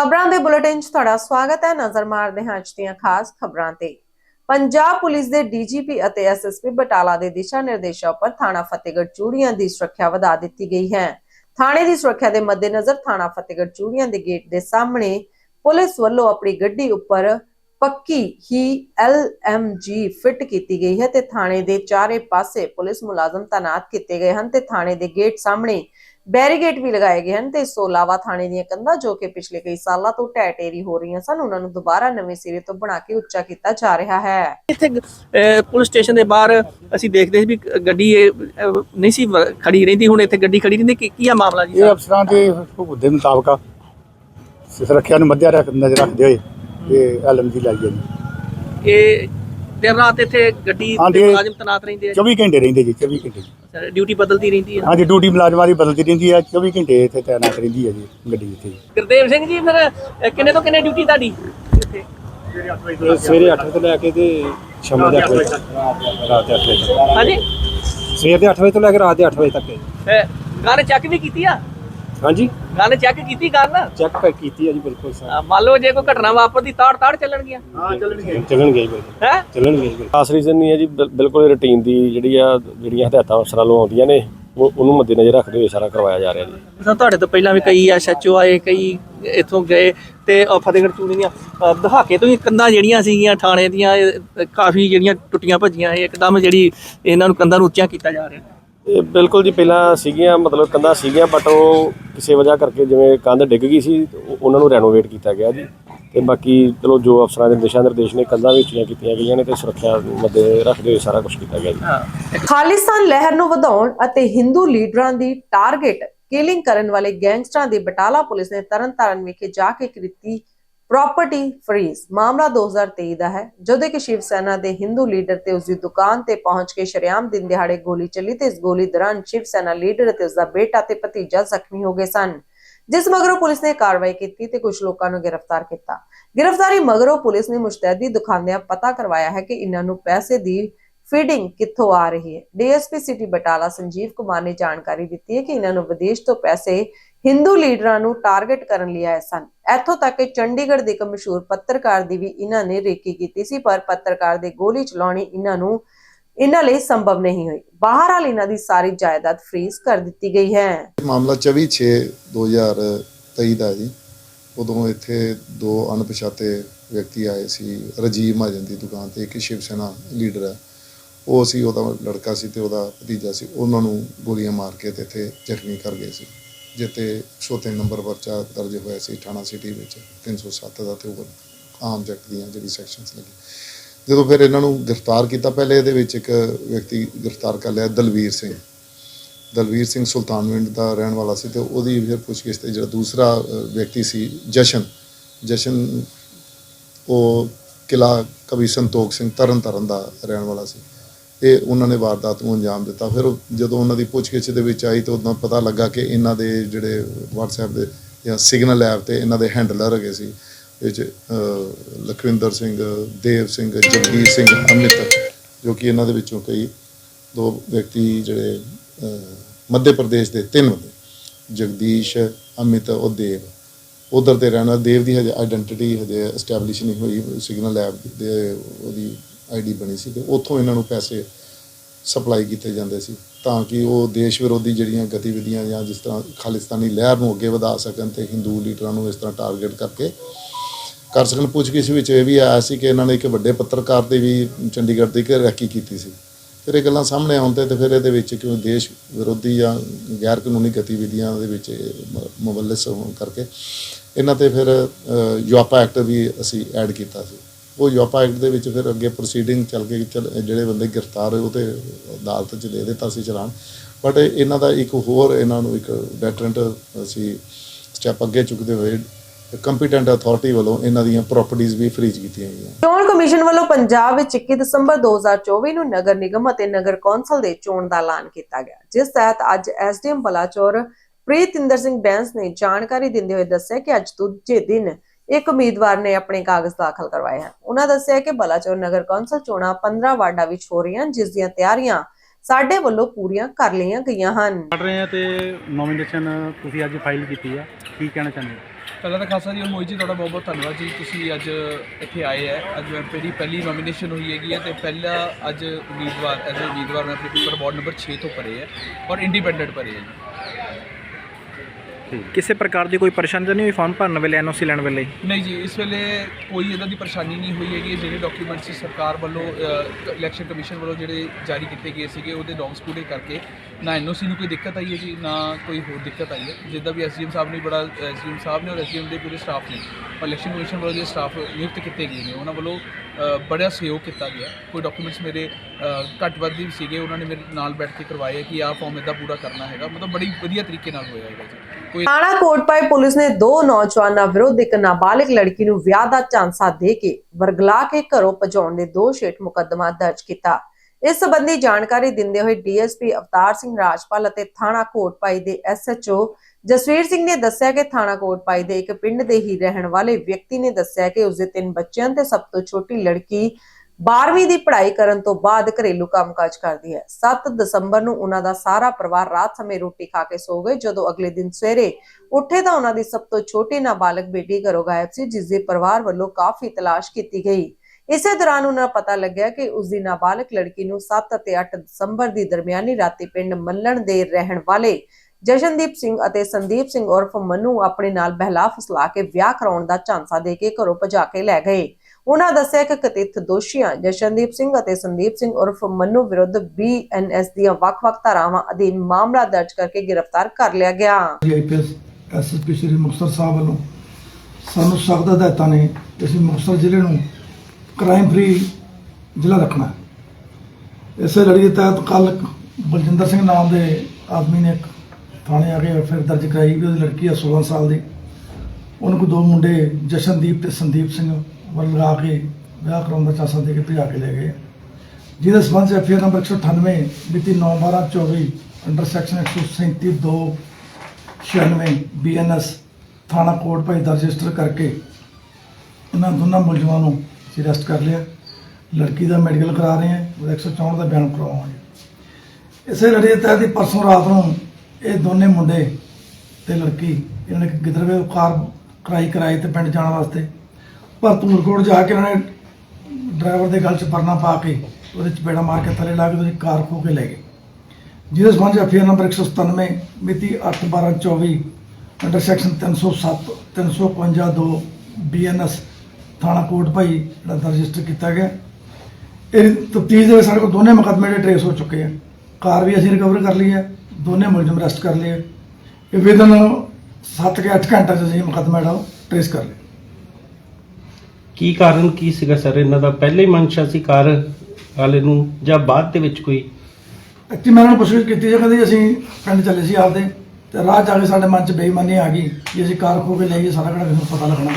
ਖਬਰਾਂ ਦੇ ਬੁਲੇਟਿਨ 'ਚ ਤੁਹਾਡਾ ਸਵਾਗਤ ਹੈ। ਨਜ਼ਰ ਮਾਰਦੇ ਹਾਂ ਅੱਜ ਦੀਆਂ ਖਾਸ ਖਬਰਾਂ ਤੇ। ਪੰਜਾਬ ਪੁਲਿਸ ਦੇ ਡੀਜੀਪੀ ਅਤੇ ਐਸਐਸਪੀ ਬਟਾਲਾ ਦੇ ਦਿਸ਼ਾ ਨਿਰਦੇਸ਼ਾਂ ਉੱਪਰ ਥਾਣਾ ਫਤਿਹਗੜ੍ਹ ਚੂੜੀਆਂ ਦੀ ਸੁਰੱਖਿਆ ਵਧਾ ਦਿੱਤੀ ਗਈ ਹੈ। ਥਾਣੇ ਦੀ ਸੁਰੱਖਿਆ ਦੇ ਮੱਦੇਨਜ਼ਰ ਥਾਣਾ ਫਤਿਹਗੜ੍ਹ ਚੂੜੀਆਂ ਦੇ ਗੇਟ ਦੇ ਸਾਹਮਣੇ ਪੁਲਿਸ ਵੱਲੋਂ ਆਪਣੀ ਗੱਡੀ ਉੱਪਰ ਪੱਕੀ ਹੀ ਐਲਐਮਜੀ ਫਿੱਟ ਕੀਤੀ ਗਈ ਹੈ ਤੇ ਥਾਣੇ ਦੇ ਚਾਰੇ ਪਾਸੇ ਪੁਲਿਸ ਮੁਲਾਜ਼ਮ ਤਾਇਨਾਤ ਕੀਤੇ ਗਏ ਹਨ ਤੇ ਥਾਣੇ ਦੇ ਗੇਟ ਸਾਹਮਣੇ ਬੈਰੀਗੇਟ ਵੀ ਲਗਾਏ ਗਏ ਹਨ ਤੇ ਇਸ ਤੋਂ ਇਲਾਵਾ ਥਾਣੇ ਦੀਆਂ ਕੰਧਾਂ ਜੋ ਕਿ ਪਿਛਲੇ ਕਈ ਸਾਲਾਂ ਤੋਂ ਢਹਿ ਢੇਰੀ ਹੋ ਰਹੀਆਂ ਸਨ ਉਹਨਾਂ ਨੂੰ ਦੁਬਾਰਾ ਨਵੇਂ ਸਿਰੇ ਤੋਂ ਬਣਾ ਕੇ ਉੱਚਾ ਕੀਤਾ ਜਾ ਰਿਹਾ ਹੈ। ਇੱਥੇ ਪੁਲਿਸ ਸਟੇਸ਼ਨ ਦੇ ਬਾਹਰ ਅਸੀਂ ਦੇਖਦੇ ਸੀ ਵੀ ਗੱਡੀ ਨਹੀਂ ਸੀ ਖੜੀ ਰਹਿੰਦੀ ਹੁਣ ਇੱਥੇ ਗੱਡੀ ਖੜੀ ਰਹਿੰਦੀ ਕੀ ਕੀ ਆ ਮਾਮਲਾ ਜੀ? ਇਹ ਅਫਸਰਾਂ ਦੇ ਹੁਕਮ ਦੇ ਮੁਤਾਬਕ। ਸੁਰੱਖਿਆ ਨੂੰ ਮੱਦਿਆ ਰੱਖ ਨਜ਼ਰ ਰੱਖਦੇ ਹੋਏ ਇਹ ਐਲਐਮਜੀ ਲਾਈ ਹੈ ਜੀ ਇਹ ਦਿਨ ਰਾਤ ਇੱਥੇ ਗੱਡੀ ਮੁਲਾਜ਼ਮ ਤਨਾਤ ਰਹਿੰਦੇ ਆ 24 ਘੰਟੇ ਰਹਿੰਦੇ ਜੀ 24 ਘੰਟੇ ਡਿਊਟੀ ਬਦਲਦੀ ਰਹਿੰਦੀ ਹੈ? ਹਾਂਜੀ ਡਿਊਟੀ ਮੁਲਾਜ਼ਮਾਂ ਦੀ ਬਦਲਦੀ ਰਹਿੰਦੀ ਹੈ 24 ਘੰਟੇ ਇੱਥੇ ਤਾਇਨਾਤ ਰਹਿੰਦੀ ਹੈ ਜੀ ਗੱਡੀ ਇੱਥੇ ਗੁਰਦੇਵ ਸਿੰਘ ਜੀ ਫਿਰ ਅਹ, ਕਿੰਨੇ ਤੋਂ ਕਿੰਨੇ ਡਿਊਟੀ ਤੁਹਾਡੀ? ਇੱਥੇ ਸਵੇਰੇ 8 ਵਜੇ ਤੋਂ ਲੈ ਕੇ ਤੇ ਸ਼ਾਮ ਦੇ 8 ਵਜੇ ਤੱਕ। ਰਾਤ ਦੇ 8 ਵਜੇ ਤੱਕ। ਹਾਂਜੀ। ਸਵੇਰ ਦੇ 8 ਵਜੇ ਤੋਂ ਲੈ ਕੇ ਰਾਤ ਦੇ 8 ਵਜੇ ਤੱਕ ਅਹ, ਗਨ ਚੈੱਕ ਵੀ ਕੀਤੀ ਆ? ਹਾਂਜੀ। ਗਨ ਚੈੱਕ ਕੀਤੀ ਗਨ ਚੈੱਕ ਕਰ ਕੀਤੀ ਹੈ ਜੀ ਬਿਲਕੁਲ ਸਰ। ਮੰਨ ਲਓ ਜੇ ਕੋਈ ਘਟਨਾ ਵਾਪਰਦੀ ਤਾੜ ਤਾੜ ਚੱਲਣਗੀਆਂ। ਚੱਲਣਗੇ ਜੀ ਬਿਲਕੁਲ। ਹੈ? ਚੱਲਣਗੇ ਜੀ ਖਾਸ ਰੀਜ਼ਨ ਨਹੀਂ ਹੈ ਜੀ ਬਿਲ- ਬਿਲਕੁਲ ਰੁਟੀਨ ਦੀ ਜਿਹੜੀ ਆ ਜਿਹੜੀਆਂ ਹਦਾਇਤਾਂ ਅਫਸਰਾਂ ਵੱਲੋਂ ਆਉਂਦੀਆਂ ਨੇ ਉਹ ਉਹਨੂੰ ਮੱਦੇਨਜ਼ਰ ਰੱਖਦੇ ਹੋਏ ਸਾਰਾ ਕਰਵਾਇਆ ਜਾ ਰਿਹਾ ਜੀ। ਤਾਂ ਤੁਹਾਡੇ ਤੋਂ ਪਹਿਲਾਂ ਵੀ ਕਈ ਐਸਐਚਓ ਆਏ ਕਈ ਇੱਥੋਂ ਗਏ ਤੇ ਫਤਿਹਗੜ੍ਹ ਚੂੜੀ ਦੀਆਂ ਅਹ, ਦਹਾਕੇ ਤੋਂ ਹੀ ਕੰਧਾਂ ਜਿਹੜੀਆਂ ਸੀਗੀਆਂ ਥਾਣੇ ਦੀਆਂ ਇਹ ਕਾਫੀ ਜਿਹੜੀਆਂ ਟੁੱਟੀਆਂ ਭੱਜੀਆਂ ਇਹ ਇੱਕਦਮ ਜਿਹੜੀ ਇਹਨਾਂ ਨੂੰ ਕੰਧਾਂ ਨੂੰ ਉੱਚੀਆਂ ਕੀਤਾ ਜਾ ਰਿਹਾ। ਇਹ ਬਿਲਕੁਲ ਜੀ, ਪਹਿਲਾਂ ਸੀਗੀਆਂ, ਮਤਲਬ ਕੰਧਾਂ ਸੀਗੀਆਂ ਬਟ ਉਹ ਕਿਸੇ ਵਜ੍ਹਾ ਕਰਕੇ ਜਿਵੇਂ ਕੰਧ ਡਿੱਗ ਗਈ ਸੀ, ਉਹ- ਉਹਨਾਂ ਨੂੰ ਰੈਨੋਵੇਟ ਕੀਤਾ ਗਿਆ ਜੀ। ਤੇ ਬਾਕੀ ਚਲੋ, ਜੋ ਅਫਸਰਾਂ ਦੇ ਦਿਸ਼ਾ ਨਿਰਦੇਸ਼ ਨੇ, ਕੰਧਾਂ ਵੀ ਉੱਚੀਆਂ ਕੀਤੀਆਂ ਗਈਆਂ ਨੇ ਤੇ ਸੁਰੱਖਿਆ ਮੱਦੇ ਰੱਖਦੇ ਹੋਏ ਸਾਰਾ ਕੁਝ ਕੀਤਾ ਗਿਆ ਜੀ। ਖਾਲਿਸਤਾਨ ਲਹਿਰ ਨੂੰ ਵਧਾਉਣ ਅਤੇ ਹਿੰਦੂ ਲੀਡਰਾਂ ਦੀ ਟਾਰਗੇਟ ਕਿਲਿੰਗ ਕਰਨ ਵਾਲੇ ਗੈਂਗਸਟਰਾਂ ਦੀ ਬਟਾਲਾ ਪੁਲਿਸ ਨੇ ਤਰਨਤਾਰਨ ਵਿਖੇ ਜਾ ਕੇ ਕੀਤੀ ਪ੍ਰਾਪਰਟੀ ਫਰੀਜ਼ ਮਾਮਲਾ 2023 ਦਾ ਹੈ, ਜਦੋਂ ਕਿ ਸ਼ਿਵ ਸੈਨਾ ਦੇ ਹਿੰਦੂ ਲੀਡਰ ਤੇ ਉਸ ਦੀ ਦੁਕਾਨ ਤੇ ਪਹੁੰਚ ਕੇ ਸ਼ਰੇਆਮ ਦਿਨ ਦਿਹਾੜੇ ਗੋਲੀ ਚੱਲੀ ਤੇ ਇਸ ਗੋਲੀ ਦੌਰਾਨ ਸ਼ਿਵ ਸੈਨਾ ਲੀਡਰ ਅਤੇ ਉਸ ਦਾ ਬੇਟਾ ਤੇ ਭਤੀਜਾ ਜ਼ਖਮੀ ਹੋ ਗਏ ਸਨ। ਜਿਸ ਮਗਰੋਂ ਪੁਲਿਸ ਨੇ ਕਾਰਵਾਈ ਕੀਤੀ ਤੇ ਕੁਝ ਲੋਕਾਂ ਨੂੰ ਗ੍ਰਿਫਤਾਰ ਕੀਤਾ। ਗ੍ਰਿਫਤਾਰੀ ਮਗਰੋਂ ਪੁਲਿਸ ਨੇ ਮੁਸ਼ਤੈਦੀ ਦਿਖਾਉਂਦਿਆਂ ਪਤਾ ਕਰਵਾਇਆ ਹੈ ਕਿ ਇਹਨਾਂ ਨੂੰ ਪੈਸੇ ਦੀ ਫੀਡਿੰਗ ਕਿੱਥੋਂ ਆ ਰਹੀ ਹੈ। ਡੀਐਸਪੀ ਸਿਟੀ ਬਟਾਲਾ ਸੰਜੀਵ ਕੁਮਾਰ ਨੇ ਜਾਣਕਾਰੀ ਦਿੱਤੀ ਹੈ ਕਿ ਇਹਨਾਂ ਨੂੰ ਵਿਦੇਸ਼ ਤੋਂ ਪੈਸੇ ਹਿੰਦੂ ਲੀਡਰਾਂ ਨੂੰ ਟਾਰਗੇਟ ਕਰਨ ਲਈ ਆਏ ਸਨ। ਇੱਥੋਂ ਤੱਕ ਕਿ ਚੰਡੀਗੜ੍ਹ ਦੇ ਇੱਕ ਮਸ਼ਹੂਰ ਪੱਤਰਕਾਰ ਦੀ ਵੀ ਇਹਨਾਂ ਨੇ ਰੇਕੀ ਕੀਤੀ ਸੀ, ਪਰ ਪੱਤਰਕਾਰ ਦੇ ਗੋਲੀ ਚਲਾਉਣੀ ਇਹਨਾਂ ਨੂੰ, ਇਹਨਾਂ ਲਈ ਸੰਭਵ ਨਹੀਂ ਹੋਈ। ਬਹਰਾਲ ਇਹਨਾਂ ਦੀ ਸਾਰੀ ਜਾਇਦਾਦ ਫ੍ਰੀਜ਼ ਕਰ ਦਿੱਤੀ ਗਈ ਹੈ। ਮਾਮਲਾ 24 2023 ਦਾ ਜੀ। ਉਦੋਂ ਇੱਥੇ ਦੋ ਅਣਪਛਾਤੇ ਵਿਅਕਤੀ ਆਏ ਸੀ, ਰਜੀਵ ਮਹਾਜਨ ਦੀ ਦੁਕਾਨ ਤੇ, ਇੱਕ ਸ਼ਿਵ ਸੈਨਾ ਲੀਡਰ ਹੈ। ਉਹ ਸੀ, ਉਹਦਾ ਲੜਕਾ ਸੀ ਤੇ ਉਹਦਾ ਭਤੀਜਾ ਸੀ। ਉਹਨਾਂ ਨੂੰ ਗੋਲੀਆਂ ਮਾਰ ਕੇ ਤੇ ਇੱਥੇ ਜ਼ਖਮੀ ਕਰ ਗਏ ਸੀ। ਜਿੱਤੇ 103 ਨੰਬਰ ਪਰਚਾ ਦਰਜ ਹੋਇਆ ਸੀ ਥਾਣਾ ਸਿਟੀ ਵਿੱਚ 307 ਦਾ ਤੇ ਉਹ ਆਮ ਜੈਕਟ ਦੀਆਂ ਜਿਹੜੀ ਸੈਕਸ਼ਨਸ ਲੱਗੀ। ਜਦੋਂ ਫਿਰ ਇਹਨਾਂ ਨੂੰ ਗ੍ਰਿਫਤਾਰ ਕੀਤਾ, ਪਹਿਲੇ ਇਹਦੇ ਵਿੱਚ ਇੱਕ ਵਿਅਕਤੀ ਗ੍ਰਿਫਤਾਰ ਕਰ ਲਿਆ, ਦਲਵੀਰ ਸਿੰਘ। ਦਲਵੀਰ ਸਿੰਘ ਸੁਲਤਾਨਵਿੰਡ ਦਾ ਰਹਿਣ ਵਾਲਾ ਸੀ ਤੇ ਉਹਦੀ ਫਿਰ ਪੁੱਛਗਿੱਛ ਤੇ ਜਿਹੜਾ ਦੂਸਰਾ ਵਿਅਕਤੀ ਸੀ, ਜਸ਼ਨ। ਜਸ਼ਨ ਉਹ ਕਿਲਾ ਕਵੀ ਸੰਤੋਖ ਸਿੰਘ ਤਰਨ ਤਾਰਨ ਦਾ ਰਹਿਣ ਵਾਲਾ ਸੀ। ਇਹ ਉਹਨਾਂ ਨੇ ਵਾਰਦਾਤ ਨੂੰ ਅੰਜਾਮ ਦਿੱਤਾ। ਫਿਰ ਜਦੋਂ ਉਹਨਾਂ ਦੀ ਪੁੱਛਗਿੱਛ ਦੇ ਵਿੱਚ ਆਈ ਤਾਂ ਉਦੋਂ ਪਤਾ ਲੱਗਾ ਕਿ ਇਹਨਾਂ ਦੇ ਜਿਹੜੇ WhatsApp ਦੇ ਜਾਂ ਸਿਗਨਲ ਐਪ ਤੇ ਇਹਨਾਂ ਦੇ ਹੈਂਡਲਰ ਹੈਗੇ ਸੀ। ਇਹ 'ਚ ਲਖਵਿੰਦਰ ਸਿੰਘ, ਦੇਵ ਸਿੰਘ, ਜਗਦੀਪ ਸਿੰਘ, ਅਮਿਤ, ਜੋ ਕਿ ਇਹਨਾਂ ਦੇ ਵਿੱਚੋਂ ਕਈ ਦੋ ਵਿਅਕਤੀ ਜਿਹੜੇ ਮੱਧ ਪ੍ਰਦੇਸ਼ ਦੇ ਤਿੰਨ ਜਗਦੀਸ਼, ਅਮਿਤ ਉਹ ਦੇਵ। ਉਧਰ 'ਤੇ ਰਹਿਣ ਵਾਲੇ, ਦੇਵ ਦੀ ਹਜੇ ਆਇਡੈਂਟੀਟੀ ਹਜੇ ਐਸਟੈਬਲਿਸ਼ ਨਹੀਂ ਹੋਈ। ਸਿਗਨਲ ਐਪ ਦੇ ਉਹਦੀ ਆਈਡੀ ਬਣੀ ਸੀ ਤੇ ਉੱਥੋਂ ਇਹਨਾਂ ਨੂੰ ਪੈਸੇ ਸਪਲਾਈ ਕੀਤੇ ਜਾਂਦੇ ਸੀ ਤਾਂ ਕਿ ਉਹ ਦੇਸ਼ ਵਿਰੋਧੀ ਜਿਹੜੀਆਂ ਗਤੀਵਿਧੀਆਂ ਜਾਂ ਜਿਸ ਤਰ੍ਹਾਂ ਖਾਲਿਸਤਾਨੀ ਲਹਿਰ ਨੂੰ ਅੱਗੇ ਵਧਾ ਸਕਣ ਤੇ ਹਿੰਦੂ ਲੀਡਰਾਂ ਨੂੰ ਇਸ ਤਰ੍ਹਾਂ ਟਾਰਗੇਟ ਕਰਕੇ ਕਰ ਸਕਣ। ਪੁੱਛਗਿੱਛ ਵਿੱਚ ਇਹ ਵੀ ਆਇਆ ਸੀ ਕਿ ਇਹਨਾਂ ਨੇ ਇੱਕ ਵੱਡੇ ਪੱਤਰਕਾਰ ਦੀ ਵੀ ਚੰਡੀਗੜ੍ਹ ਦੀ ਰੈਕੀ ਕੀਤੀ ਸੀ। ਫਿਰ ਇਹ ਗੱਲਾਂ ਸਾਹਮਣੇ ਆਉਣ ਤੇ ਤੇ ਫਿਰ ਇਹਦੇ ਵਿੱਚ ਕਿਉਂ ਦੇਸ਼ ਵਿਰੋਧੀ ਜਾਂ ਗੈਰ ਕਾਨੂੰਨੀ ਗਤੀਵਿਧੀਆਂ ਦੇ ਵਿੱਚ ਮ- ਮੁਵੱਲਸ ਹੋਣ ਕਰਕੇ ਇਹਨਾਂ ਤੇ ਫਿਰ ਯੂਆਪਾ ਐਕਟ ਵੀ ਅਸੀਂ ਐਡ ਕੀਤਾ ਸੀ। ਉਹ ਯੂਆਪਾ ਐਕਟ ਦੇ ਵਿੱਚ ਫਿਰ ਅੱਗੇ ਪ੍ਰੋਸੀਡਿੰਗ ਚੱਲ ਕੇ ਜਿਹੜੇ ਬੰਦੇ ਗ੍ਰਿਫਤਾਰ ਹੋਏ ਉਹ ਤੇ ਅਦਾਲਤ 'ਚ ਦੇ ਦਿੱਤਾ ਸੀ ਚਲਾਨ। ਬਟ ਇਹਨਾਂ ਦਾ ਇੱਕ ਹੋਰ ਇਹਨਾਂ ਨੂੰ ਇੱਕ ਡੈਟਰੈਂਟ ਅਸੀਂ ਸਟੈਪ ਅੱਗੇ ਚੁੱਕਦੇ ਹੋਏ ਕੰਪੀਟੈਂਟ ਅਥਾਰਟੀ ਵੱਲੋਂ ਇਹਨਾਂ ਦੀਆਂ ਪ੍ਰਾਪਰਟੀਆਂ ਵੀ ਫ੍ਰੀਜ਼ ਕੀਤੀਆਂ ਗਈਆਂ। ਚੋਣ ਕਮਿਸ਼ਨ ਵੱਲੋਂ ਪੰਜਾਬ ਵਿੱਚ 21 ਦਸੰਬਰ 2024 ਨੂੰ ਨਗਰ ਨਿਗਮ ਅਤੇ ਨਗਰ ਕੌਂਸਲ ਦੇ ਚੋਣ ਦਾ ਐਲਾਨ ਕੀਤਾ ਗਿਆ, ਜਿਸ ਤਹਿਤ ਅੱਜ ਐਸਡੀਐਮ ਬਲਾਚੌਰ ਪ੍ਰੀਤਿੰਦਰ ਸਿੰਘ ਬੈਂਸ ਨੇ ਜਾਣਕਾਰੀ ਦਿੰਦੇ ਹੋਏ ਦੱਸਿਆ ਕਿ ਅੱਜ ਦੂਜੇ ਦਿਨ ਇੱਕ ਉਮੀਦਵਾਰ ਨੇ ਆਪਣੇ ਕਾਗਜ਼ ਦਾਖਲ ਕਰਵਾਏ ਹਨ। ਉਹਨਾਂ ਦੱਸਿਆ ਕਿ ਬਲਾਚੌਰ ਨਗਰ ਕੌਂਸਲ ਚੋਣਾਂ 15 ਵਾਰਡਾਂ ਵਿੱਚ ਹੋ ਰਹੀਆਂ ਹਨ ਜਿਸ ਦੀਆਂ ਤਿਆਰੀਆਂ ਸਾਡੇ ਵੱਲੋਂ ਪੂਰੀਆਂ ਕਰ ਲਈਆਂ ਗਈਆਂ ਹਨ। ਪੜ ਰਹੇ ਆ ਤੇ ਨੋਮੀਨੇਸ਼ਨ ਤੁਸੀਂ ਅੱਜ ਫਾਈਲ ਕੀਤੀ ਆ। ਕੀ ਕਹਿਣਾ ਚਾਹੁੰਦੇ ਹੋ? ਪਹਿਲਾਂ ਤਾਂ ਖਾਸਾ ਜੀ ਮੋਹਿਤ ਜੀ ਤੁਹਾਡਾ ਬਹੁਤ ਬਹੁਤ ਧੰਨਵਾਦ ਜੀ। ਤੁਸੀਂ ਅੱਜ ਇੱਥੇ ਆਏ ਹੈ ਅੱਜ ਮੈਂ ਮੇਰੀ ਪਹਿਲੀ ਨੋਮੀਨੇਸ਼ਨ ਹੋਈ ਹੈਗੀ ਹੈ ਤੇ ਪਹਿਲਾ ਅੱਜ ਉਮੀਦਵਾਰ ਐਜ਼ ਉਮੀਦਵਾਰ ਮੈਂ ਆਪਣੇ ਪੇਪਰ ਵਾਰਡ ਨੰਬਰ 6 ਤੋਂ ਭਰੇ ਹੈ ਔਰ ਇੰਡੀਪੈਂਡੈਂਟ ਭਰੇ ਹੈ ਜੀ। ਕਿਸੇ ਪ੍ਰਕਾਰ ਦੀ ਕੋਈ ਪਰੇਸ਼ਾਨੀ ਤਾਂ ਨਹੀਂ ਹੋਈ ਫਾਰਮ ਭਰਨ ਵੇਲੇ ਐਨਓਸੀ ਲੈਣ ਵੇਲੇ? ਨਹੀਂ ਜੀ ਇਸ ਵੇਲੇ ਕੋਈ ਇਦਾਂ ਦੀ ਪਰੇਸ਼ਾਨੀ ਨਹੀਂ ਹੋਈ ਹੈਗੀ। ਜਿਹੜੇ ਡਾਕੂਮੈਂਟਸ ਸਰਕਾਰ ਵੱਲੋਂ ਇਲੈਕਸ਼ਨ ਕਮਿਸ਼ਨ ਵੱਲੋਂ ਜਿਹੜੇ ਜਾਰੀ ਕੀਤੇ ਗਏ ਸੀਗੇ ਉਹਦੇ ਡੌਕਸ ਪੂਰੇ ਕਰਕੇ ਨਾ ਐਨਓਸੀ ਨੂੰ ਕੋਈ ਦਿੱਕਤ ਆਈ ਹੈ ਜੀ, ਨਾ ਕੋਈ ਹੋਰ ਦਿੱਕਤ ਆਈ ਹੈ। ਜਿੱਦਾਂ ਵੀ ਐਸਡੀਐਮ ਸਾਹਿਬ ਨੇ ਬੜਾ, ਐਸਡੀਐਮ ਸਾਹਿਬ ਨੇ ਔਰ ਐਸਡੀਐਮ ਦੇ ਪੂਰੇ ਸਟਾਫ ਨੇ ਇਲੈਕਸ਼ਨ ਕਮਿਸ਼ਨ ਵੱਲੋਂ ਜਿਹੜੇ ਸਟਾਫ ਨਿਯੁਕਤ ਕੀਤੇ ਗਏ ਨੇ, ਉਹਨਾਂ ਵੱਲੋਂ ਬੜਾ ਸਹਿਯੋਗ ਕੀਤਾ ਗਿਆ। ਕੋਈ ਡਾਕੂਮੈਂਟਸ ਮੇਰੇ ਘੱਟ ਵੱਧ ਵੀ ਸੀਗੇ, ਉਹਨਾਂ ਨੇ ਮੇਰੇ ਨਾਲ ਬੈਠ ਕੇ ਕਰਵਾਏ ਕਿ ਆਹ ਫਾਰਮ ਇਦਾਂ ਪੂਰਾ ਕਰਨਾ ਹੈਗਾ। ਮਤਲਬ ਬੜੀ ਵਧੀਆ ਤਰੀਕੇ ਨਾਲ ਹੋਇਆ ਹੈਗਾ ਜੀ। ਕੋਈ ਥਾਣਾ ਕੋਟਪਾਈ ਪੁਲਿਸ ਨੇ ਦੋ ਨੌਜਵਾਨਾਂ ਵਿਰੁੱਧ ਇੱਕ ਨਾਬਾਲਿਗ ਲੜਕੀ ਨੂੰ ਵਿਆਹ ਦਾ ਝਾਂਸਾ ਦੇ ਕੇ ਵਰਗਲਾ ਕੇ ਘਰੋਂ ਭਜਾਉਣ ਦੇ ਦੋਸ਼ ਹੇਠ ਮੁਕੱਦਮਾ ਦਰਜ ਕੀਤਾ। ਇਸ ਸੰਬੰਧੀ ਜਾਣਕਾਰੀ ਦਿੰਦੇ ਹੋਏ ਡੀਐਸਪੀ ਅਵਤਾਰ ਸਿੰਘ ਰਾਜਪਾਲ ਅਤੇ ਥਾਣਾ ਕੋਟਪਾਈ ਦੇ ਐਸਐਚਓ ਜਸਵੀਰ ਸਿੰਘ ਨੇ ਦੱਸਿਆ ਕਿ ਥਾਣਾ ਕੋਟਪਾਈ ਦੇ ਇੱਕ ਪਿੰਡ ਦੇ ਹੀ ਰਹਿਣ ਵਾਲੇ ਵਿਅਕਤੀ ਨੇ ਦੱਸਿਆ ਕਿ ਉਸਦੇ ਤਿੰਨ ਬੱਚਿਆਂ ਤੇ ਸਭ ਤੋਂ ਛੋਟੀ ਲੜਕੀ 12ਵੀਂ ਦੀ ਪੜ੍ਹਾਈ ਕਰਨ ਤੋਂ ਬਾਅਦ ਘਰੇਲੂ ਕੰਮਕਾਜ ਕਰਦੀ ਹੈ। 7 ਦਸੰਬਰ ਨੂੰ ਉਹਨਾਂ ਦਾ ਸਾਰਾ ਪਰਿਵਾਰ ਰਾਤ ਸਮੇਂ ਰੋਟੀ ਖਾ ਕੇ ਸੋ ਗਏ। ਜਦੋਂ ਅਗਲੇ ਦਿਨ ਸਵੇਰੇ ਉੱਠੇ ਤਾਂ ਉਹਨਾਂ ਦੀ ਸਭ ਤੋਂ ਛੋਟੀ ਨਾਬਾਲਗ ਬੇਟੀ ਘਰੋਂ ਗਾਇਬ ਸੀ ਜਿਸ ਦੇ ਪਰਿਵਾਰ ਵੱਲੋਂ ਕਾਫੀ ਤਲਾਸ਼ ਕੀਤੀ ਗਈ। ਇਸੇ ਦੌਰਾਨ ਉਹਨਾਂ ਪਤਾ ਲੱਗਿਆ ਕਿ ਉਸ ਦੀ ਨਾਬਾਲਗ ਲੜਕੀ ਨੂੰ 7 ਅਤੇ 8 ਦਸੰਬਰ ਦੀ ਦਰਮਿਆਨੀ ਰਾਤੀ ਪਿੰਡ ਮੱਲਣ ਦੇ ਰਹਿਣ ਵਾਲੇ ਜਸ਼ਨਦੀਪ ਸਿੰਘ ਅਤੇ ਸੰਦੀਪ ਸਿੰਘ ਉਰਫ ਮਨੂ ਆਪਣੇ ਨਾਲ ਬਹਿਲਾ ਫਸਲਾ ਕੇ ਵਿਆਹ ਕਰਾਉਣ ਦਾ ਝਾਂਸਾ ਦੇ ਕੇ ਘਰੋਂ ਭਜਾ ਕੇ ਲੈ ਗਏ। ਉਹਨਾਂ ਦੱਸਿਆ ਕਿ ਕਥਿਤ ਦੋਸ਼ੀਆਂ ਜਸ਼ਨਦੀਪ ਸਿੰਘ ਅਤੇ ਸੰਦੀਪ ਸਿੰਘ ਉਰਫ ਮਨੂ ਵਿਰੁੱਧ ਬੀਐਨਐਸ ਦੀਆਂ ਵੱਖ-ਵੱਖ ਧਾਰਾਵਾਂ ਅਧੀਨ ਮਾਮਲਾ ਦਰਜ ਕਰਕੇ ਗ੍ਰਿਫਤਾਰ ਕਰ ਲਿਆ ਗਿਆ। ਆਈਪੀਐਸ ਐਸਐਸਪੀ ਸ਼੍ਰੀ ਮੁਕਤਸਰ ਸਾਹਿਬ ਵੱਲੋਂ ਸਾਨੂੰ ਸਖਤ ਹਦਾਇਤਾਂ ਨੇ। ਅਸੀਂ ਮੁਕਤਸਰ ਜ਼ਿਲ੍ਹੇ ਨੂੰ ਕ੍ਰਾਈਮ ਫ੍ਰੀ ਜ਼ਿਲ੍ਹਾ ਰੱਖਣਾ ਹੈ। ਇਸੇ ਲੜੀ ਦੇ ਤਹਿਤ ਕੱਲ ਬਲਜਿੰਦਰ ਸਿੰਘ ਨਾਮ ਦੇ ਆਦਮੀ ਨੇ ਇੱਕ ਥਾਣੇ ਆ ਕੇ ਫਿਰ ਦਰਜ ਕਰਾਈ ਵੀ ਉਹਦੀ ਲੜਕੀ ਆ 16 ਸਾਲ ਦੀ ਉਹਨਾਂ ਕੋਈ ਦੋ ਮੁੰਡੇ ਜਸ਼ਨਦੀਪ ਤੇ ਸੰਦੀਪ ਸਿੰਘ ਵੱਲ ਲਗਾ ਕੇ ਵਿਆਹ ਕਰਾਉਣ ਦਾ ਚਾਸਾ ਦੇ ਕੇ ਭਜਾ ਕੇ ਲੈ ਗਏ ਜਿਹਦੇ ਸਬੰਧ ਚ ਐਫਆਰ ਨੰਬਰ 198 ਮਿਤੀ 9/12/24 ਅੰਡਰ ਸੈਕਸ਼ਨ 137 2 96 ਬੀਐਨਐਸ ਥਾਣਾ ਕੋਟ ਭਾਈ ਦਾ ਰਜਿਸਟਰ ਕਰਕੇ ਇਹਨਾਂ ਦੋਨਾਂ ਮੁਲਜ਼ਮਾਂ ਨੂੰ ਅਸੀਂ ਰੈਸਟ ਕਰ ਲਿਆ। ਲੜਕੀ ਦਾ ਮੈਡੀਕਲ ਕਰਾ ਰਹੇ ਹਾਂ, ਉਹਦਾ 164 ਦਾ ਬਿਆਨ ਕਰਵਾਵਾਂਗੇ ਇਸੇ ਲੜੀ ਦੇ ਤਹਿਤ ਹੀ ਪਰਸੋਂ ਰਾਤ ਨੂੰ ਇਹ ਦੋਨੇ ਮੁੰਡੇ ਤੇ ਲੜਕੀ, ਇਹਨਾਂ ਨੇ ਇੱਕ ਕਾਰ ਕਰਾਈ ਕਰਾਈ ਤੇ ਪਿੰਡ ਜਾਣ ਵਾਸਤੇ। ਪਰ ਧੂਲਕੋਟ ਜਾ ਕੇ ਇਹਨਾਂ ਨੇ ਡਰਾਈਵਰ ਦੇ ਗਲ 'ਚ ਪਰਨਾ ਪਾ ਕੇ ਉਹਦੇ 'ਚ ਬੇੜਾ ਮਾਰ ਕੇ ਥੱਲੇ ਲਾ ਕੇ ਉਹਦੀ ਕਾਰ ਖੋ ਕੇ ਲੈ ਗਏ। ਜਿਹਦੇ ਸੰਬੰਧ ਵਿੱਚ ਐਫਆਰ ਨੰਬਰ 197 ਮਿਤੀ 8/12/24 ਅੰਡਰ ਸੈਕਸ਼ਨ 307 352 2 ਬੀਐਨਐਸ ਥਾਣਾ ਕੋਟ ਭਾਈ ਜਿਹੜਾ ਰਜਿਸਟਰ ਕੀਤਾ ਗਿਆ। ਇਹ ਤਫਤੀਸ਼ ਦੇ ਵਿੱਚ ਸਾਡੇ ਕੋਲ ਦੋਨੇ ਮੁਕੱਦਮੇ ਜਿਹੜੇ ਟ੍ਰੇਸ ਹੋ ਚੁੱਕੇ ਆ। ਕਾਰ ਵੀ ਅਸੀਂ ਰਿਕਵਰ ਕਰ ਲਈ ਹੈ ਦੋਨੇ ਮੁਲਜ਼ਮ ਅਰੈਸਟ ਕਰ ਲਏ। ਇਹ ਵਿਦਨ 7 ਕੇ 8 ਘੰਟੇ 'ਚ ਅਸੀਂ ਮੁਕੱਦਮਾ ਜਿਹੜਾ ਟ੍ਰੇਸ ਕਰ ਲਿਆ। ਕੀ ਕਾਰਨ ਕੀ ਸੀਗਾ ਸਰ? ਇਹਨਾਂ ਦਾ ਪਹਿਲੇ ਹੀ ਮਨਸ਼ਾ ਸੀ ਕਾਰ ਵਾਲੇ ਨੂੰ ਜਾਂ ਬਾਅਦ ਦੇ ਵਿੱਚ ਕੋਈ? ਐਕਚੁਅਲੀ ਮੈਂ ਉਹਨਾਂ ਨੂੰ ਪੁੱਛਗਿੱਛ ਕੀਤੀ ਜੇ ਕਹਿੰਦੇ ਅਸੀਂ ਪਿੰਡ ਚੱਲੇ ਸੀ ਆਪਦੇ। ਤੇ ਰਾਹ ਆ ਕੇ ਸਾਡੇ ਮਨ 'ਚ ਬੇਈਮਾਨੀ ਆ ਗਈ ਕਿ ਅਸੀਂ ਕਾਰ ਖੋ ਕੇ ਲੈ ਗਏ ਸਾਰਾ ਕਿਹੜਾ ਕਿਸੇ ਨੂੰ ਪਤਾ ਲੱਗਣਾ।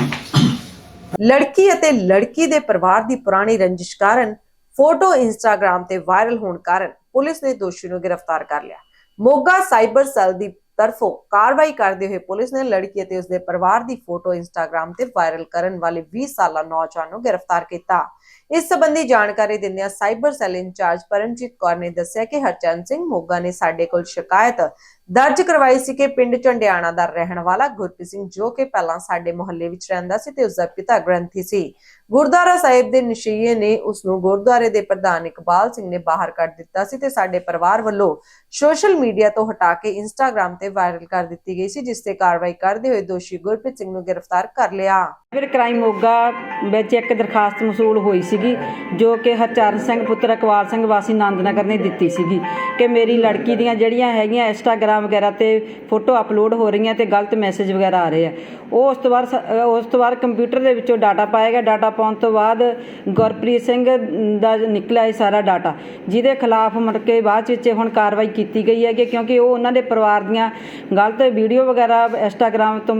ਲੜਕੀ ਅਤੇ ਲੜਕੀ ਦੇ ਪਰਿਵਾਰ ਦੀ ਪੁਰਾਣੀ ਰੰਜਿਸ਼ ਕਾਰਨ ਫੋਟੋ ਇੰਸਟਾਗ੍ਰam ਤੇ ਵਾਇਰਲ ਹੋਣ ਕਾਰਨ ਪੁਲਿਸ ਨੇ ਦੋਸ਼ੀ ਨੂੰ ਗ੍ਰਿਫਤਾਰ ਕਰ ਲਿਆ। ਮੋਗਾ ਸਾਈਬਰ ਸੈੱਲ ਦੀ ਤਰਫੋਂ ਕਾਰਵਾਈ ਕਰਦੇ ਹੋਏ ਪੁਲਿਸ ਨੇ ਲੜਕੀ ਅਤੇ ਉਸਦੇ ਪਰਿਵਾਰ ਦੀ ਫੋਟੋ ਇੰਸਟਾਗ੍ਰam ਤੇ ਵਾਇਰਲ ਕਰਨ ਵਾਲੇ 20 ਸਾਲਾ ਨੌਜਵਾਨ ਨੂੰ ਗ੍ਰਿਫਤਾਰ ਕੀਤਾ। ਇਸ ਸੰਬੰਧੀ ਜਾਣਕਾਰੀ ਦਿੰਦਿਆਂ cyber cell incharge Paramjit Kaur ਨੇ ਦੱਸਿਆ ਕਿ ਹਰਚੰਦ ਸਿੰਘ ਮੋਗਾ ਨੇ ਸਾਡੇ ਕੋਲ ਸ਼ਿਕਾਇਤ ਦਰਜ ਕਰਵਾਈ ਸੀ ਕਿ ਪਿੰਡ ਝੰਡਿਆਣਾ ਦਾ ਰਹਿਣ ਵਾਲਾ ਗੁਰਪ੍ਰੀਤ ਸਿੰਘ ਜੋ ਕਿ ਪਹਿਲਾਂ ਸਾਡੇ ਮੁਹੱਲੇ ਵਿੱਚ ਰਹਿੰਦਾ ਸੀ ਤੇ ਉਸ ਦਾ ਪਿਤਾ ਗ੍ਰੰਥੀ ਸੀ। ਗੁਰਦੁਆਰਾ ਸਾਹਿਬ ਦੇ ਨਸ਼ਈਏ ਨੇ ਉਸ ਨੂੰ ਗੁਰਦੁਆਰੇ ਦੇ ਪ੍ਰਧਾਨ ਇਕਬਾਲ ਸਿੰਘ ਨੇ ਬਾਹਰ ਕੱਢ ਦਿੱਤਾ ਸੀ ਤੇ ਸਾਡੇ ਪਰਿਵਾਰ ਵੱਲੋਂ ਸੋਸ਼ਲ ਮੀਡੀਆ ਤੋਂ ਹਟਾ ਕੇ ਇੰਸਟਾਗ੍ਰam ਤੇ ਵਾਇਰਲ ਕਰ ਦਿੱਤੀ ਗਈ ਸੀ, ਜਿਸ ਤੇ ਕਾਰਵਾਈ ਕਰਦੇ ਹੋਏ ਦੋਸ਼ੀ ਗੁਰਪ੍ਰੀਤ ਸਿੰਘ ਨੂੰ ਗ੍ਰਿਫਤਾਰ ਕਰ ਲਿਆ। ਫਿਰ ਕ੍ਰਾਈਮ ਮੋਗਾ ਵਿੱਚ ਇੱਕ ਦਰਖਾਸਤ ਮਸੂਲ ਹੋਈ ਸੀਗੀ, ਜੋ ਕਿ ਹਰਚਰਨ ਸਿੰਘ, ਪੁੱਤਰ ਅਕਵਾਲ ਸਿੰਘ ਵਾਸੀ ਨੰਦਨਗਰ ਨੇ ਦਿੱਤੀ ਸੀਗੀ ਕਿ ਮੇਰੀ ਲੜਕੀ ਦੀਆਂ ਜਿਹੜੀਆਂ ਹੈਗੀਆਂ ਇੰਸਟਾਗ੍ਰam ਵਗੈਰਾ ਤੇ ਫੋਟੋ ਅਪਲੋਡ ਹੋ ਰਹੀਆਂ ਤੇ ਗਲਤ ਮੈਸੇਜ ਵਗੈਰਾ ਆ ਰਹੇ ਆ। ਉਹ ਉਸ ਤੋਂ ਬਾਅਦ ਸ- ਉਸ ਤੋਂ ਬਾਅਦ ਕੰਪਿਊਟਰ ਦੇ ਵਿੱਚੋਂ ਡਾਟਾ ਪਾਇਆ ਗਿਆ। ਡਾਟਾ ਪਾਉਣ ਤੋਂ ਬਾਅਦ ਗੁਰਪ੍ਰੀਤ ਸਿੰਘ ਦਾ ਨਿਕਲਿਆ ਇਹ ਸਾਰਾ ਡਾਟਾ, ਜਿਹਦੇ ਖਿਲਾਫ ਮੁੜ ਕੇ ਬਾਅਦ ਵਿੱਚ ਹੁਣ ਕਾਰਵਾਈ ਕੀਤੀ ਗਈ ਹੈ ਕਿ ਕਿਉਂਕਿ ਉਹ ਉਹਨਾਂ ਦੇ ਪਰਿਵਾਰ ਦੀਆਂ ਗਲਤ ਵੀਡੀਓ ਵਗੈਰਾ ਇੰਸਟਾਗ੍ਰam ਤੋਂ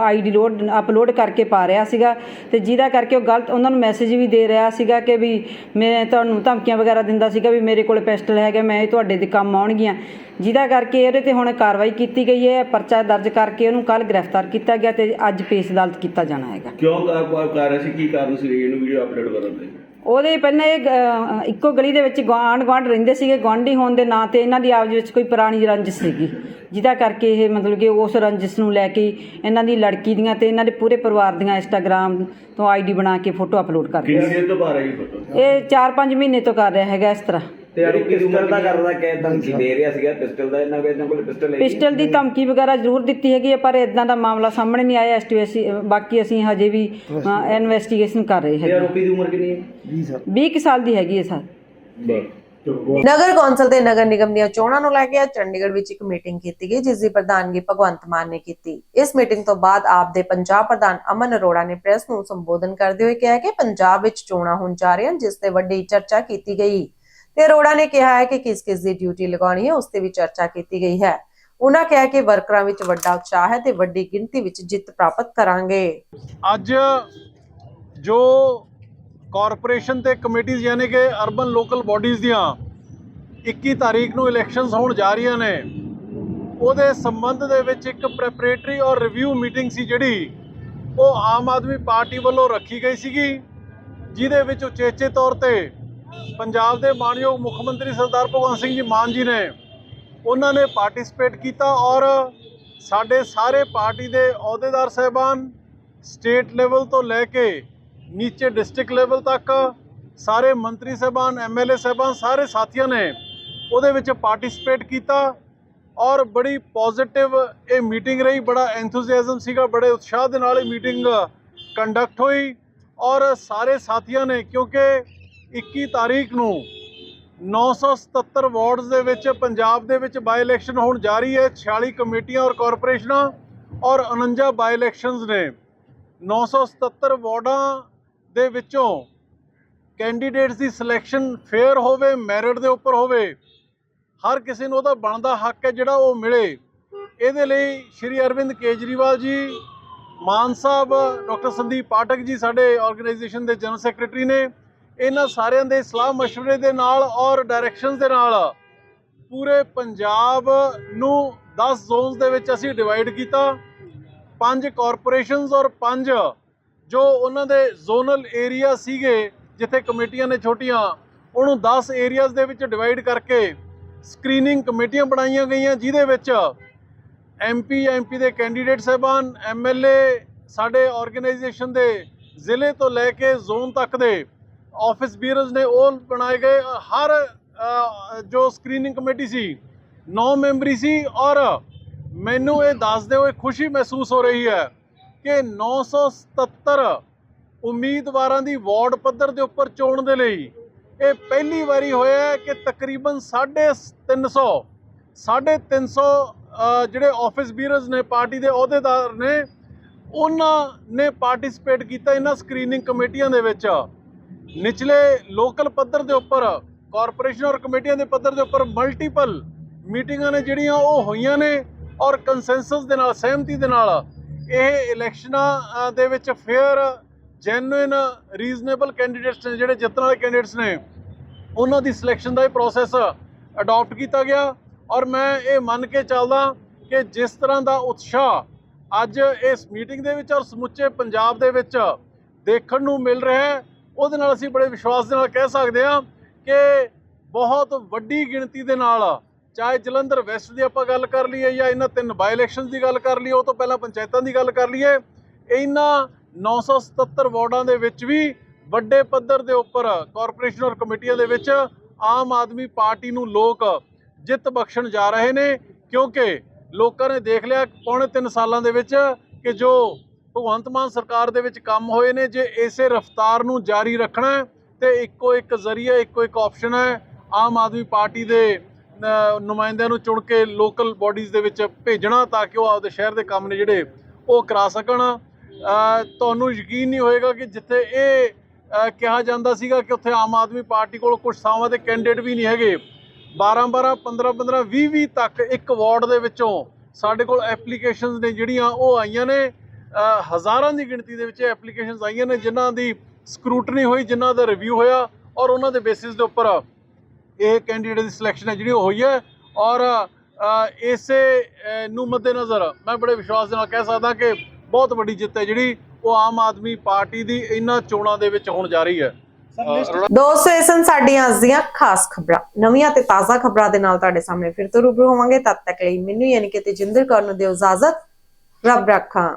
ਆਈਡੀ ਲੋਡ, ਅਪਲੋਡ ਕਰਕੇ ਪਾ ਰਿਹਾ ਸੀਗਾ ਤੇ ਜਿਹਦਾ ਕਰਕੇ ਉਹ ਗਲਤ ਉਹਨਾਂ ਨੂੰ ਮੈਸੇਜ ਵੀ ਦੇ ਰਿਹਾ ਸੀਗਾ ਕਿ ਵੀ ਮੈਂ ਤੁਹਾਨੂੰ ਧਮਕੀਆਂ ਵਗੈਰਾ ਦਿੰਦਾ ਸੀਗਾ ਵੀ ਮੇਰੇ ਕੋਲ ਪਿਸਟਲ ਹੈਗਾ, ਮੈਂ ਇਹ ਤੁਹਾਡੇ ਦੇ ਕੰਮ ਆਉਣਗੀਆਂ। ਜਿਹਦਾ ਕਰਕੇ ਇਹਦੇ ਤੇ ਹੁਣ ਕਾਰਵਾਈ ਕੀਤੀ ਗਈ ਹੈ, ਪਰਚਾ ਦਰਜ ਕਰਕੇ ਉਹਨੂੰ ਕੱਲ ਗ੍ਰਿਫਤਾਰ ਕੀਤਾ ਗਿਆ ਤੇ ਅੱਜ ਪੇਸ਼ ਅਦਾਲਤ ਕੀਤਾ ਜਾਣਾ ਹੈਗਾ। ਕਿਉਂ ਕਰ ਕਰ ਸੀ? ਕੀ ਕਾਰਨ ਸੀ? ਇਹਨੂੰ ਵੀਡੀਓ ਅਪਲੋਡ ਕਰਨ ਦੇ। ਉਹਦੇ ਪਹਿਲਾਂ ਇਹ ਅਹ, ਇੱਕੋ ਗਲੀ ਦੇ ਵਿੱਚ ਗੁਆਂਢ ਗੁਆਂਢ ਰਹਿੰਦੇ ਸੀਗੇ। ਗੁਆਂਢੀ ਹੋਣ ਦੇ ਨਾਂ ਤੇ ਇਹਨਾਂ ਦੀ ਆਪਸ ਵਿੱਚ ਕੋਈ ਪੁਰਾਣੀ ਰੰਜਿਸ਼ ਸੀਗੀ। ਜਿਹਦਾ ਕਰਕੇ ਇਹ ਮਤਲਬ ਕਿ ਉਸ ਰੰਜਿਸ਼ ਨੂੰ ਲੈ ਕੇ ਇਹਨਾਂ ਦੀ ਲੜਕੀ ਦੀਆਂ ਤੇ ਇਹਨਾਂ ਦੇ ਪੂਰੇ ਪਰਿਵਾਰ ਦੀਆਂ ਇੰਸਟਾਗ੍ਰam ਤੋਂ ਆਈਡੀ ਬਣਾ ਕੇ ਫੋਟੋ ਅਪਲੋਡ ਕਰਦੇ ਸੀ ਕਿੰਨੇ ਤੋਂ ਬਾਹਰ ਆਈ ਫੋਟੋ? ਇਹ 4-5 ਮਹੀਨੇ ਤੋਂ ਕਰ ਰਿਹਾ ਹੈਗਾ ਇਸ ਤਰ੍ਹਾਂ। ਤੇ ਯਾਰ ਪਿਸਟਲ ਦਾ ਕਰਦਾ ਕਿ ਧਮਕੀ ਦੇ ਰਿਹਾ ਸੀਗਾ ਪਿਸਟਲ ਦਾ ਇਹਨਾਂ ਕੋਲ ਇਹਨਾਂ ਕੋਲ ਪਿਸਟਲ ਹੈ ਪਿਸਟਲ ਦੀ ਧਮਕੀ ਵਗੈਰਾ ਜ਼ਰੂਰ ਦਿੱਤੀ ਹੈਗੀ ਹੈ ਪਰ ਇਦਾਂ ਦਾ ਮਾਮਲਾ ਸਾਹਮਣੇ ਨਹੀਂ ਆਇਆ ਐਸਟੀਐਸਸੀ ਬਾਕੀ ਅਸੀਂ ਹਜੇ ਵੀ ਇਨਵੈਸਟੀਗੇਸ਼ਨ ਕਰ ਰਹੇ ਤੇ ਹੈਗੇ। ਆਰੋਪੀ ਦੀ ਉਮਰ ਕਿੰਨੀ ਹੈ? 20 ਕੁ ਸਾਲ ਦੀ ਹੈਗੀ ਹੈ ਸਰ। ਨਗਰ ਕੌਂਸਲ ਤੇ ਨਗਰ ਨਿਗਮ ਦੀਆਂ ਚੋਣਾਂ ਨੂੰ ਲੈ ਕੇ ਅੱਜ ਚੰਡੀਗੜ੍ਹ ਵਿੱਚ ਇੱਕ ਮੀਟਿੰਗ ਕੀਤੀ ਗਈ ਜਿਸ ਦੀ ਪ੍ਰਧਾਨਗੀ ਭਗਵੰਤ ਮਾਨ ਨੇ ਕੀਤੀ। ਇਸ ਮੀਟਿੰਗ ਤੋਂ ਬਾਅਦ ਆਪ ਦੇ ਪੰਜਾਬ ਪ੍ਰਧਾਨ ਅਮਨ ਅਰੋੜਾ ਨੇ ਪ੍ਰੈਸ ਨੂੰ ਸੰਬੋਧਨ ਕਰਦੇ ਹੋਏ ਕਿਹਾ ਕਿ ਪੰਜਾਬ ਵਿੱਚ ਚੋਣਾਂ ਹੋਣ ਜਾ ਰਹੀਆਂ ਜਿਸ ਤੇ ਵੱਡੀ ਚਰਚਾ ਕੀਤੀ ਗਈ। ਤੇ ਅਰੋੜਾ ਨੇ ਕਿਹਾ ਹੈ ਕਿ ਕਿਸ ਕਿਸ ਦੀ ਡਿਊਟੀ ਲਗਾਉਣੀ ਹੈ, ਉਸ ਤੇ ਵੀ ਚਰਚਾ ਕੀਤੀ ਗਈ ਹੈ। ਉਹਨਾਂ ਕਿਹਾ ਕਿ ਵਰਕਰਾਂ ਵਿੱਚ ਵੱਡਾ ਉਤਸ਼ਾਹ ਹੈ ਤੇ ਵੱਡੀ ਗਿਣਤੀ ਵਿੱਚ ਜਿੱਤ ਪ੍ਰਾਪਤ ਕਰਾਂਗੇ। ਅੱਜ ਜੋ ਕਾਰਪੋਰੇਸ਼ਨ ਤੇ ਕਮੇਟੀਆਂ ਯਾਨੀ ਕਿ ਅਰਬਨ ਲੋਕਲ ਬਾਡੀਜ਼ ਦੀਆਂ 21 ਤਾਰੀਖ ਨੂੰ ਇਲੈਕਸ਼ਨਸ ਹੋਣ ਜਾ ਰਹੀਆਂ ਨੇ, ਉਹਦੇ ਸੰਬੰਧ ਦੇ ਵਿੱਚ ਇੱਕ ਪ੍ਰੈਪਰੇਟਰੀ ਔਰ ਰਿਵਿਊ ਮੀਟਿੰਗ ਸੀ ਜਿਹੜੀ, ਉਹ ਆਮ ਆਦਮੀ ਪਾਰਟੀ ਵੱਲੋਂ ਰੱਖੀ ਗਈ ਸੀਗੀ, ਜਿਹਦੇ ਵਿੱਚ ਉਚੇਚੇ ਤੌਰ ਤੇ ਪੰਜਾਬ ਦੇ ਮਾਨਯੋਗ ਮੁੱਖ ਮੰਤਰੀ ਸਰਦਾਰ ਭਗਵੰਤ ਸਿੰਘ ਜੀ ਮਾਨ ਜੀ ਨੇ ਉਹਨਾਂ ਨੇ ਪਾਰਟਿਸਿਪੇਟ ਕੀਤਾ ਔਰ ਸਾਡੇ ਸਾਰੇ ਪਾਰਟੀ ਦੇ ਅਹੁਦੇਦਾਰ ਸਹਿਬਾਨ ਸਟੇਟ ਲੈਵਲ ਤੋਂ ਲੈ ਕੇ ਨੀਚੇ ਡਿਸਟ੍ਰਿਕਟ ਲੈਵਲ ਤੱਕ, ਸਾਰੇ ਮੰਤਰੀ ਸਹਿਬਾਨ ਐਮਐਲਏ ਸਹਿਬਾਨ, ਸਾਰੇ ਸਾਥੀਆਂ ਨੇ ਉਹਦੇ ਵਿੱਚ ਪਾਰਟਿਸਿਪੇਟ ਕੀਤਾ ਔਰ ਬੜੀ ਪੋਜ਼ਿਟਿਵ ਇਹ ਮੀਟਿੰਗ ਰਹੀ, ਬੜਾ ਐਂਥੂਸੀਆਜ਼ਮ ਸੀਗਾ, ਬੜੇ ਉਤਸ਼ਾਹ ਦੇ ਨਾਲ ਇਹ ਮੀਟਿੰਗ ਕੰਡਕਟ ਹੋਈ ਔਰ ਸਾਰੇ ਸਾਥੀਆਂ ਨੇ ਕਿਉਂਕਿ 21 ਤਾਰੀਖ ਨੂੰ 977 ਵਾਰਡਸ ਦੇ ਵਿੱਚ ਪੰਜਾਬ ਦੇ ਵਿੱਚ ਬਾਈ ਇਲੈਕਸ਼ਨ ਹੋਣ ਜਾ ਰਹੀ ਹੈ 46 ਕਮੇਟੀਆਂ ਔਰ ਕਾਰਪੋਰੇਸ਼ਨਾਂ ਔਰ 49 ਬਾਈ ਇਲੈਕਸ਼ਨਸ ਨੇ। 977 ਵਾਰਡਾਂ ਦੇ ਵਿੱਚੋਂ ਕੈਂਡੀਡੇਟਸ ਦੀ ਸਿਲੈਕਸ਼ਨ ਫੇਅਰ ਹੋਵੇ ਮੈਰਿਟ ਦੇ ਉੱਪਰ ਹੋਵੇ, ਹਰ ਕਿਸੇ ਨੂੰ ਉਹਦਾ ਬਣਦਾ ਹੱਕ ਹੈ ਜਿਹੜਾ ਉਹ ਮਿਲੇ। ਇਹਦੇ ਲਈ ਸ਼੍ਰੀ ਅਰਵਿੰਦ ਕੇਜਰੀਵਾਲ ਜੀ, ਮਾਨ ਸਾਹਿਬ, ਡਾਕਟਰ ਸੰਦੀਪ ਪਾਠਕ ਜੀ ਸਾਡੇ ਆਰਗੇਨਾਈਜੇਸ਼ਨ ਦੇ ਜਨਰਲ ਸੈਕਟਰੀ ਨੇ ਇਹਨਾਂ ਸਾਰਿਆਂ ਦੇ ਸਲਾਹ مشਵਰੇ ਦੇ ਨਾਲ ਔਰ ਡਾਇਰੈਕਸ਼ਨਸ ਦੇ ਨਾਲ ਪੂਰੇ ਪੰਜਾਬ ਨੂੰ 10 ਜ਼ੋਨਸ ਦੇ ਵਿੱਚ ਅਸੀਂ ਡਿਵਾਈਡ ਕੀਤਾ। ਪੰਜ ਕਾਰਪੋਰੇਸ਼ਨਸ ਔਰ ਪੰਜ ਜੋ ਉਹਨਾਂ ਦੇ ਜ਼ੋਨਲ ਏਰੀਆ ਸੀਗੇ, ਜਿੱਥੇ ਕਮੇਟੀਆਂ ਨੇ ਛੋਟੀਆਂ, ਉਹਨੂੰ 10 ਏਰੀਆਜ਼ ਦੇ ਵਿੱਚ ਡਿਵਾਈਡ ਕਰਕੇ ਸਕਰੀਨਿੰਗ ਕਮੇਟੀਆਂ ਬਣਾਈਆਂ ਗਈਆਂ, ਜਿਹਦੇ ਵਿੱਚ ਐਮਪੀ ਐਮਪੀ ਦੇ ਕੈਂਡੀਡੇਟ ਸਹਿਬਾਨ ਐਮਐਲਏ ਸਾਡੇ ਆਰਗੇਨਾਈਜੇਸ਼ਨ ਦੇ ਜ਼ਿਲ੍ਹੇ ਤੋਂ ਲੈ ਕੇ ਜ਼ੋਨ ਤੱਕ ਦੇ ਆਫਿਸ ਬੀਅਰਸ ਨੇ ਉਹ ਬਣਾਏ ਗਏ ਹਰ ਜੋ ਸਕਰੀਨਿੰਗ ਕਮੇਟੀ ਸੀ 9 ਮੈਂਬਰੀ ਸੀ ਔਰ ਮੈਨੂੰ ਇਹ ਦੱਸਦੇ ਹੋਏ ਖੁਸ਼ੀ ਮਹਿਸੂਸ ਹੋ ਰਹੀ ਹੈ ਕਿ 977 ਉਮੀਦਵਾਰਾਂ ਦੀ ਵਾਰਡ ਪੱਧਰ ਦੇ ਉੱਪਰ ਚੋਣ ਦੇ ਲਈ ਇਹ ਪਹਿਲੀ ਵਾਰੀ ਹੋਇਆ ਹੈ ਕਿ ਤਕਰੀਬਨ 350 350 ਜਿਹੜੇ ਆਫਿਸ ਬੀਅਰਸ ਨੇ, ਪਾਰਟੀ ਦੇ ਅਹੁਦੇਦਾਰ ਨੇ, ਉਹਨਾਂ ਨੇ ਪਾਰਟਿਸਿਪੇਟ ਕੀਤਾ ਇਹਨਾਂ ਸਕਰੀਨਿੰਗ ਕਮੇਟੀਆਂ ਦੇ ਵਿੱਚ। ਨਿਚਲੇ ਲੋਕਲ ਪੱਧਰ ਦੇ ਉੱਪਰ ਕਾਰਪੋਰੇਸ਼ਨ ਔਰ ਕਮੇਟੀਆਂ ਦੇ ਪੱਧਰ ਦੇ ਉੱਪਰ ਮਲਟੀਪਲ ਮੀਟਿੰਗਾਂ ਨੇ ਜਿਹੜੀਆਂ ਉਹ ਹੋਈਆਂ ਨੇ ਔਰ ਕੰਸੈਂਸਸ ਦੇ ਨਾਲ, ਸਹਿਮਤੀ ਦੇ ਨਾਲ ਇਹ ਇਲੈਕਸ਼ਨਾਂ ਦੇ ਵਿੱਚ ਫੇਅਰ ਜੈਨੂਇਨ ਰੀਜ਼ਨੇਬਲ ਕੈਂਡੀਡੇਟਸ ਨੇ, ਜਿਹੜੇ ਜਿੱਤਣ ਵਾਲੇ ਕੈਂਡੀਡੇਟਸ ਨੇ, ਉਹਨਾਂ ਦੀ ਸਿਲੈਕਸ਼ਨ ਦਾ ਇਹ ਪ੍ਰੋਸੈਸ ਅਡਾਪਟ ਕੀਤਾ ਗਿਆ ਔਰ ਮੈਂ ਇਹ ਮੰਨ ਕੇ ਚੱਲਦਾ ਕਿ ਜਿਸ ਤਰ੍ਹਾਂ ਦਾ ਉਤਸ਼ਾਹ ਅੱਜ ਇਸ ਮੀਟਿੰਗ ਦੇ ਵਿੱਚ ਔਰ ਸਮੁੱਚੇ ਪੰਜਾਬ ਦੇ ਵਿੱਚ ਦੇਖਣ ਨੂੰ ਮਿਲ ਰਿਹਾ ਹੈ ਉਹਦੇ ਨਾਲ ਅਸੀਂ ਬੜੇ ਵਿਸ਼ਵਾਸ ਦੇ ਨਾਲ ਕਹਿ ਸਕਦੇ ਹਾਂ ਕਿ ਬਹੁਤ ਵੱਡੀ ਗਿਣਤੀ ਦੇ ਨਾਲ, ਚਾਹੇ ਜਲੰਧਰ ਵੈਸਟ ਦੀ ਆਪਾਂ ਗੱਲ ਕਰ ਲਈਏ ਜਾਂ ਇਹਨਾਂ ਤਿੰਨ ਬਾਈ ਇਲੈਕਸ਼ਨਸ ਦੀ ਗੱਲ ਕਰ ਲਈਏ, ਉਹ ਤੋਂ ਪਹਿਲਾਂ ਪੰਚਾਇਤਾਂ ਦੀ ਗੱਲ ਕਰ ਲਈਏ, ਇਹਨਾਂ 977 ਵਾਰਡਾਂ ਦੇ ਵਿੱਚ ਵੀ ਵੱਡੇ ਪੱਧਰ ਦੇ ਉੱਪਰ ਕਾਰਪੋਰੇਸ਼ਨ ਔਰ ਕਮੇਟੀਆਂ ਦੇ ਵਿੱਚ ਆਮ ਆਦਮੀ ਪਾਰਟੀ ਨੂੰ ਲੋਕ ਜਿੱਤ ਬਖਸ਼ਣ ਜਾ ਰਹੇ ਨੇ, ਕਿਉਂਕਿ ਲੋਕਾਂ ਨੇ ਦੇਖ ਲਿਆ ਪੌਣੇ 3 ਸਾਲਾਂ ਦੇ ਵਿੱਚ ਕਿ ਜੋ ਭਗਵੰਤ ਮਾਨ ਸਰਕਾਰ ਦੇ ਵਿੱਚ ਕੰਮ ਹੋਏ ਨੇ, ਜੇ ਇਸੇ ਰਫ਼ਤਾਰ ਨੂੰ ਜਾਰੀ ਰੱਖਣਾ ਹੈ, ਤੇ ਇੱਕੋ ਇੱਕ ਜ਼ਰੀਆ, ਇੱਕੋ ਇੱਕ ਆਪਸ਼ਨ ਹੈ, ਆਮ ਆਦਮੀ ਪਾਰਟੀ ਦੇ ਨੁਮਾਇੰਦਿਆਂ ਨੂੰ ਚੁਣ ਕੇ ਲੋਕਲ ਬਾਡੀਜ਼ ਦੇ ਵਿੱਚ ਭੇਜਣਾ, ਤਾਂ ਕਿ ਉਹ ਆਪਦੇ ਸ਼ਹਿਰ ਦੇ ਕੰਮ ਨੇ ਜਿਹੜੇ ਉਹ ਕਰਾ ਸਕਣ। ਤੁਹਾਨੂੰ ਯਕੀਨ ਨਹੀਂ ਹੋਏਗਾ ਕਿ ਜਿੱਥੇ ਇਹ ਕਿਹਾ ਜਾਂਦਾ ਸੀਗਾ ਕਿ ਉੱਥੇ ਆਮ ਆਦਮੀ ਪਾਰਟੀ ਕੋਲ ਕੁਝ ਥਾਵਾਂ ਦੇ ਕੈਂਡੀਡੇਟ ਵੀ ਨਹੀਂ ਹੈਗੇ। 12 12 15 15 20 20 ਤੱਕ ਇੱਕ ਵਾਰਡ ਦੇ ਵਿੱਚੋਂ ਸਾਡੇ ਕੋਲ ਐਪਲੀਕੇਸ਼ਨਸ ਨੇ ਜਿਹੜੀਆਂ ਉਹ ਆਈਆਂ ਨੇ। ਹਜ਼ਾਰਾਂ ਦੀ ਗਿਣਤੀ ਦੇ ਵਿੱਚ ਐਪਲੀਕੇਸ਼ਨਸ ਆਈਆਂ ਨੇ ਜਿਨ੍ਹਾਂ ਦੀ ਸਕਰੂਟਨੀ ਹੋਈ ਜਿਨ੍ਹਾਂ ਦਾ ਰਿਵਿਊ ਹੋਇਆ ਔਰ ਉਹਨਾਂ ਦੇ ਬੇਸਿਸ ਦੇ ਉੱਪਰ ਇਹ ਕੈਂਡੀਡੇਟ ਦੀ ਸਿਲੈਕਸ਼ਨ ਹੈ ਜਿਹੜੀ ਉਹ ਹੋਈ ਹੈ ਔਰ ਇਸੇ ਨੂੰ ਮੱਦੇਨਜ਼ਰ ਮੈਂ ਬੜੇ ਵਿਸ਼ਵਾਸ ਦੇ ਨਾਲ ਕਹਿ ਸਕਦਾ ਕਿ ਬਹੁਤ ਵੱਡੀ ਜਿੱਤ ਹੈ ਜਿਹੜੀ ਉਹ ਆਮ ਆਦਮੀ ਪਾਰਟੀ ਦੀ ਇਹਨਾਂ ਚੋਣਾਂ ਦੇ ਵਿੱਚ ਹੋਣ ਜਾ ਰਹੀ ਹੈ। ਦੋਸਤੋ ਇਹ ਸਨ ਸਾਡੀਆਂ ਅੱਜ ਦੀਆਂ ਖਾਸ ਖਬਰਾਂ। ਨਵੀਆਂ ਤੇ ਤਾਜ਼ਾ ਖਬਰਾਂ ਦੇ ਨਾਲ ਤੁਹਾਡੇ ਸਾਹਮਣੇ ਫਿਰ ਤੋਂ ਰੂਬਰੂ ਹੋਵਾਂਗੇ। ਤਦ ਤੱਕ ਲਈ ਮੈਨੂੰ ਯਾਨੀ ਕਿ ਤੇਜਿੰਦਰ ਕੌਰ ਨੂੰ ਦਿਓ ਇਜਾਜ਼ਤ। ਰੱਬ ਰੱਖਾਂ।